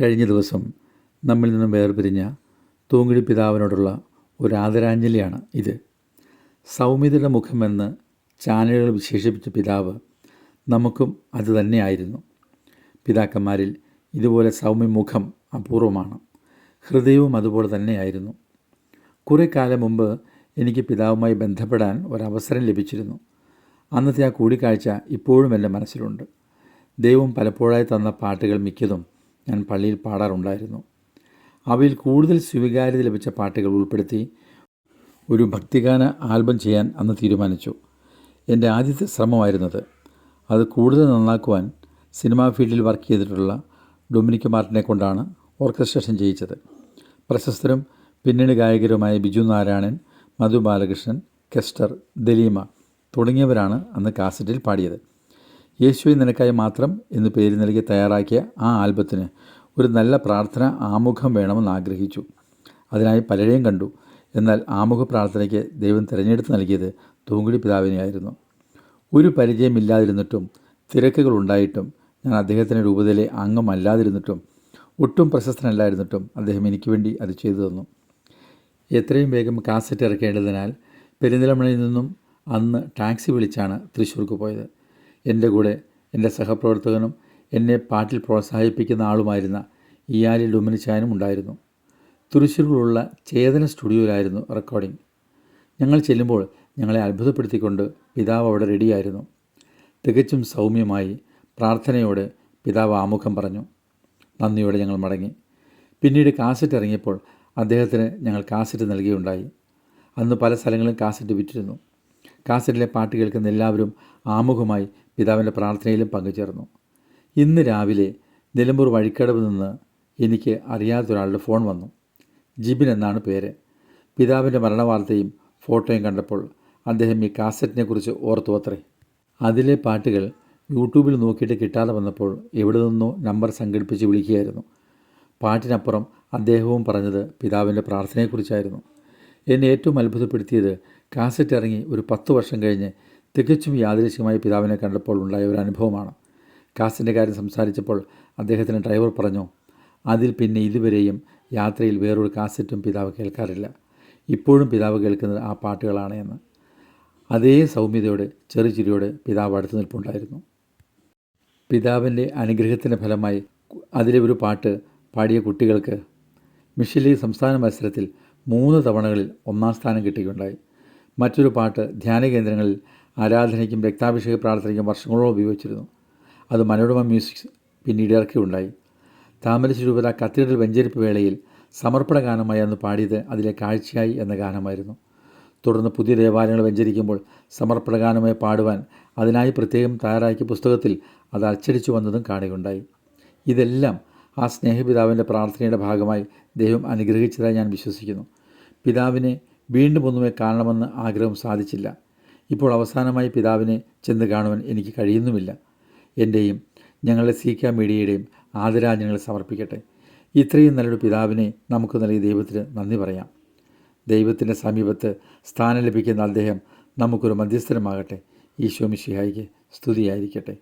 കഴിഞ്ഞ ദിവസം നമ്മിൽ നിന്നും വേർപിരിഞ്ഞ തൂങ്ങിടി പിതാവിനോടുള്ള ഒരു ആദരാഞ്ജലിയാണ് ഇത്. സൗമ്യതയുടെ മുഖമെന്ന് ചാനലുകൾ വിശേഷിപ്പിച്ച പിതാവ് നമുക്കും അത് തന്നെയായിരുന്നു. പിതാക്കന്മാരിൽ ഇതുപോലെ സൗമ്യ മുഖം അപൂർവമാണ്. ഹൃദയവും അതുപോലെ തന്നെയായിരുന്നു. കുറേ കാലം മുമ്പ് എനിക്ക് പിതാവുമായി ബന്ധപ്പെടാൻ ഒരവസരം ലഭിച്ചിരുന്നു. അന്നത്തെ ആ കൂടിക്കാഴ്ച ഇപ്പോഴും എന്റെ മനസ്സിലുണ്ട്. ദൈവം പലപ്പോഴായി തന്ന പാട്ടുകൾ മിക്കതും ഞാൻ പള്ളിയിൽ പാടാറുണ്ടായിരുന്നു. അവയിൽ കൂടുതൽ സ്വീകാര്യത ലഭിച്ച പാട്ടുകൾ ഉൾപ്പെടുത്തി ഒരു ഭക്തിഗാന ആൽബം ചെയ്യാൻ അന്ന് തീരുമാനിച്ചു. എന്റെ ആദ്യത്തെ ശ്രമമായിരുന്നത്. അത് കൂടുതൽ നന്നാക്കുവാൻ സിനിമാ ഫീൽഡിൽ വർക്ക് ചെയ്തിട്ടുള്ള ഡൊമിനിക് മാർട്ടിനെ കൊണ്ടാണ് ഓർക്കസ്ട്രേഷൻ ചെയ്യിച്ചത് പ്രശസ്തരും പിന്നണി ഗായകരുമായ ബിജു നാരായണൻ മധു ബാലകൃഷ്ണൻ കെസ്റ്റർ ദലീമ തുടങ്ങിയവരാണ് അന്ന് കാസറ്റിൽ പാടിയത്. യേശുവെ നിനക്കായി മാത്രം എന്ന് പേര് നൽകി തയ്യാറാക്കിയ ആ ആൽബത്തിന് ഒരു നല്ല പ്രാർത്ഥന ആമുഖം വേണമെന്ന് ആഗ്രഹിച്ചു. അതിനായി പലരെയും കണ്ടു. എന്നാൽ ആമുഖ പ്രാർത്ഥനയ്ക്ക് ദൈവം തിരഞ്ഞെടുത്ത് നൽകിയത് തൂങ്കുടി പിതാവിനെയായിരുന്നു. ഒരു പരിചയമില്ലാതിരുന്നിട്ടും തിരക്കുകൾ ഉണ്ടായിട്ടും ഞാൻ അദ്ദേഹത്തിന്റെ രൂപതയിലെ അംഗമല്ലാതിരുന്നിട്ടും ഒട്ടും പ്രശസ്തനല്ലായിരുന്നിട്ടും അദ്ദേഹം എനിക്ക് വേണ്ടി അത് ചെയ്തു തന്നു. എത്രയും വേഗം കാസറ്റ് ഇറക്കേണ്ടതിനാൽ പെരിന്തലമണയിൽ നിന്നും അന്ന് ടാക്സി വിളിച്ചാണ് തൃശ്ശൂർക്ക് പോയത്. എന്റെ കൂടെ എന്റെ സഹപ്രവർത്തകനും എന്നെ പാട്ടിൽ പ്രോത്സാഹിപ്പിക്കുന്ന ആളുമായിരുന്ന ഇയാലി ഡൊമിനിച്ചാനും ഉണ്ടായിരുന്നു. തൃശ്ശൂരിലുള്ള ചേതന സ്റ്റുഡിയോയിലായിരുന്നു റെക്കോർഡിംഗ് ഞങ്ങൾ ചെല്ലുമ്പോൾ ഞങ്ങളെ അത്ഭുതപ്പെടുത്തിക്കൊണ്ട് പിതാവ് അവിടെ റെഡിയായിരുന്നു. തികച്ചും സൗമ്യമായി പ്രാർത്ഥനയോടെ പിതാവ് ആമുഖം പറഞ്ഞു. നന്ദിയോടെ ഞങ്ങൾ മടങ്ങി. പിന്നീട് കാസറ്റ് ഇറങ്ങിയപ്പോൾ അദ്ദേഹത്തിന് ഞങ്ങൾ കാസറ്റ് നൽകിയുണ്ടായി. അന്ന് പല സ്ഥലങ്ങളിലും കാസറ്റ് വിറ്റിരുന്നു. കാസറ്റിലെ പാട്ട് കേൾക്കുന്ന എല്ലാവരും ആമുഖമായി പിതാവിന്റെ പ്രാർത്ഥനയിലും പങ്കുചേർന്നു. ഇന്ന് രാവിലെ നിലമ്പൂർ വഴിക്കടവ് നിന്ന് എനിക്ക് അറിയാത്തൊരാളുടെ ഫോൺ വന്നു. ജിബിൻ എന്നാണ് പേര്. പിതാവിന്റെ മരണവാർത്തയും ഫോട്ടോയും കണ്ടപ്പോൾ അദ്ദേഹം ഈ കാസറ്റിനെക്കുറിച്ച് ഓർത്തു അത്രേ അതിലെ പാട്ടുകൾ യൂട്യൂബിൽ നോക്കിയിട്ട് കിട്ടാതെ വന്നപ്പോൾ എവിടെ നിന്നോ നമ്പർ സംഘടിപ്പിച്ച് വിളിക്കുകയായിരുന്നു. പാട്ടിനപ്പുറം അദ്ദേഹവും പറഞ്ഞത് പിതാവിന്റെ പ്രാർത്ഥനയെക്കുറിച്ചായിരുന്നു. എന്നെ ഏറ്റവും അത്ഭുതപ്പെടുത്തിയത് കാസറ്റ് ഇറങ്ങി ഒരു പത്ത് വർഷം കഴിഞ്ഞ് തികച്ചും യാദൃശ്യമായി പിതാവിനെ കണ്ടപ്പോൾ ഉണ്ടായ ഒരു അനുഭവമാണ്. കാസിന്റെ കാര്യം സംസാരിച്ചപ്പോൾ അദ്ദേഹത്തിന് ഡ്രൈവർ പറഞ്ഞു അതിൽ പിന്നെ ഇതുവരെയും യാത്രയിൽ വേറൊരു കാസറ്റും പിതാവ് കേൾക്കാറില്ല. ഇപ്പോഴും പിതാവ് കേൾക്കുന്നത് ആ പാട്ടുകളാണ് എന്ന്. അതേ സൗമ്യതയോടെ ചെറുചിരിയോടെ പിതാവ് അടുത്തു നിൽപ്പുണ്ടായിരുന്നു. പിതാവിന്റെ അനുഗ്രഹത്തിന്റെ ഫലമായി അതിലെ ഒരു പാട്ട് പാടിയ കുട്ടികൾക്ക് മിഷലി സംസ്ഥാന മത്സരത്തിൽ മൂന്ന് തവണകളിൽ ഒന്നാം സ്ഥാനം കിട്ടുകയുണ്ടായി. മറ്റൊരു പാട്ട് ധ്യാന കേന്ദ്രങ്ങളിൽ ആരാധനയ്ക്കും രക്താഭിഷേക പ്രാർത്ഥനയ്ക്കും വർഷങ്ങളോളം ഉപയോഗിച്ചിരുന്നു. അത് മനോരമ മ്യൂസിക് പിന്നീട് ഇറക്കിയുണ്ടായി താമരശ്ശേരി രൂപത കത്തീഡ്രൽ വെഞ്ചരിപ്പ് വേളയിൽ സമർപ്പണ ഗാനമായി അന്ന് പാടിയത് അതിലെ കാഴ്ചയായി എന്ന ഗാനമായിരുന്നു. തുടർന്ന് പുതിയ ദേവാലയങ്ങൾ വെഞ്ചരിക്കുമ്പോൾ സമർപ്പണ ഗാനമായി പാടുവാൻ അതിനായി പ്രത്യേകം തയ്യാറാക്കിയ പുസ്തകത്തിൽ അത് അച്ചടിച്ചു വന്നതും കാണുകയുണ്ടായി. ഇതെല്ലാം ആ സ്നേഹപിതാവിന്റെ പ്രാർത്ഥനയുടെ ഭാഗമായി ദൈവം അനുഗ്രഹിച്ചതായി ഞാൻ വിശ്വസിക്കുന്നു. പിതാവിനെ വീണ്ടും ഒന്നുമേ കാണണമെന്ന് ആഗ്രഹം സാധിച്ചില്ല. ഇപ്പോൾ അവസാനമായി പിതാവിനെ ചെന്ന് കാണുവാൻ എനിക്ക് കഴിയുന്നുമില്ല. എന്റെയും ഞങ്ങളുടെ സീക്ക മീഡിയയുടെയും ആദരാജ്ഞങ്ങൾ സമർപ്പിക്കട്ടെ. ഇത്രയും നല്ലൊരു പിതാവിനെ നമുക്ക് നൽകിയ ദൈവത്തിന് നന്ദി പറയാം. ദൈവത്തിന്റെ സമീപത്ത് സ്ഥാനം ലഭിക്കുന്ന അദ്ദേഹം നമുക്കൊരു മധ്യസ്ഥനമാകട്ടെ. ഈശോ മിഷിഹായിക്ക് സ്തുതിയായിരിക്കട്ടെ.